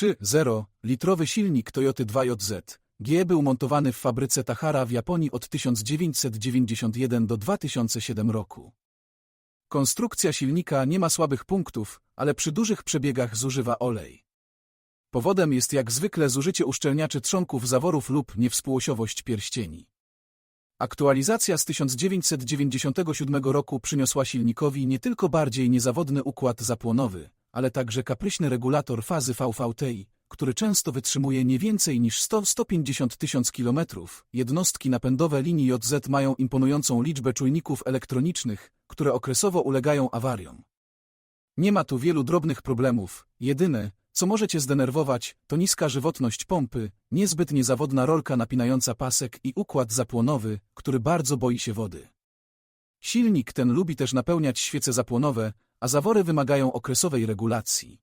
3.0 litrowy silnik Toyoty 2JZ G był montowany w fabryce Tahara w Japonii od 1991 do 2007 roku. Konstrukcja silnika nie ma słabych punktów, ale przy dużych przebiegach zużywa olej. Powodem jest jak zwykle zużycie uszczelniaczy trzonków zaworów lub niewspółosiowość pierścieni. Aktualizacja z 1997 roku przyniosła silnikowi nie tylko bardziej niezawodny układ zapłonowy, ale także kapryśny regulator fazy VVTi, który często wytrzymuje nie więcej niż 100-150 tysiąc kilometrów. Jednostki napędowe linii JZ mają imponującą liczbę czujników elektronicznych, które okresowo ulegają awariom. Nie ma tu wielu drobnych problemów, jedyne, co może cię zdenerwować, to niska żywotność pompy, niezbyt niezawodna rolka napinająca pasek i układ zapłonowy, który bardzo boi się wody. Silnik ten lubi też napełniać świece zapłonowe, a zawory wymagają okresowej regulacji.